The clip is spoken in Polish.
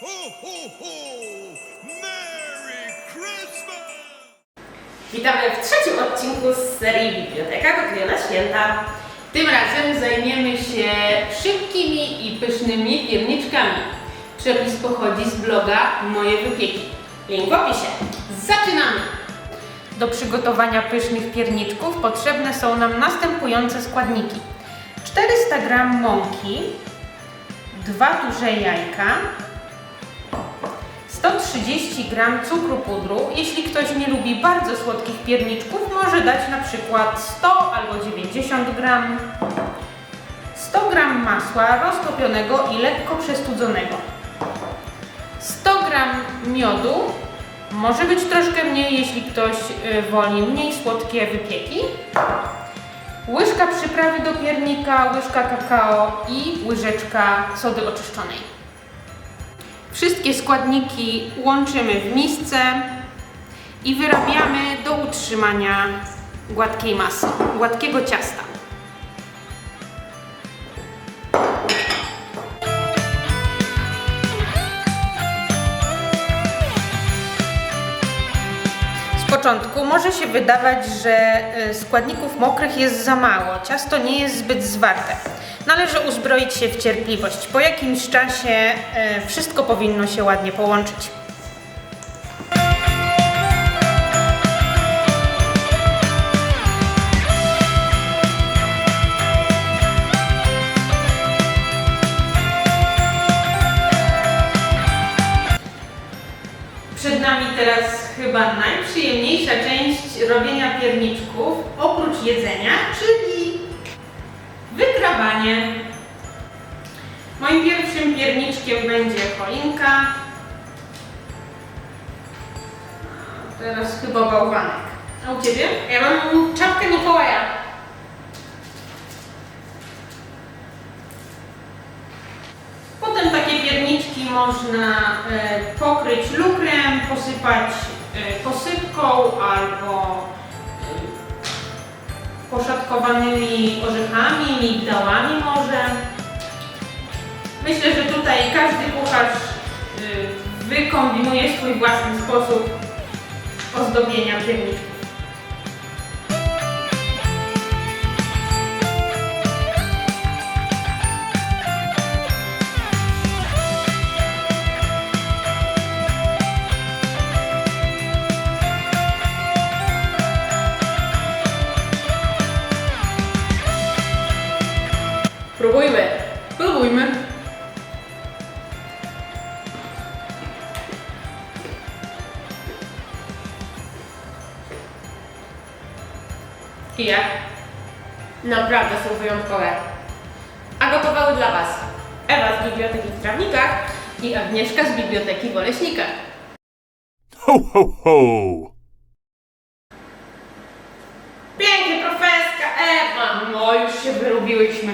Ho, ho, ho! Merry Christmas! Witamy w trzecim odcinku z serii Biblioteka gotuje na święta. Tym razem zajmiemy się szybkimi i pysznymi pierniczkami. Przepis pochodzi z bloga Moje Wypieki. Link w opisie. Zaczynamy! Do przygotowania pysznych pierniczków potrzebne są nam następujące składniki. 400 g mąki, 2 duże jajka, 130 g cukru pudru. Jeśli ktoś nie lubi bardzo słodkich pierniczków, może dać na przykład 100 albo 90 g, 100 g masła roztopionego i lekko przestudzonego, 100 g miodu, może być troszkę mniej, jeśli ktoś y, woli mniej słodkie wypieki. Łyżka przyprawy do piernika, łyżka kakao i łyżeczka sody oczyszczonej. Wszystkie składniki łączymy w misce i wyrabiamy do utrzymania gładkiej masy, gładkiego ciasta. Początku może się wydawać, że y, składników mokrych jest za mało, ciasto nie jest zbyt zwarte. Należy uzbroić się w cierpliwość. Po jakimś czasie y, wszystko powinno się ładnie połączyć. Przed nami teraz chyba najprzyjemniejsza część robienia pierniczków, oprócz jedzenia, czyli wykrawanie. Moim pierwszym pierniczkiem będzie choinka. Teraz chyba bałwanek. A u Ciebie? Ja mam czapkę Mikołaja. Można e, pokryć lukrem, posypać e, posypką albo e, poszatkowanymi orzechami, migdałami może. Myślę, że tutaj każdy kucharz wykombinuje swój własny sposób ozdobienia pierniczków. Próbujmy. Spróbujmy. I jak? Naprawdę są wyjątkowe. A gotowały dla Was Ewa z Biblioteki w Trawnikach I Agnieszka z Biblioteki w Oleśnikach. Ho, ho, ho! Pięknie, profeska Ewa! No, już się wyrobiłyśmy.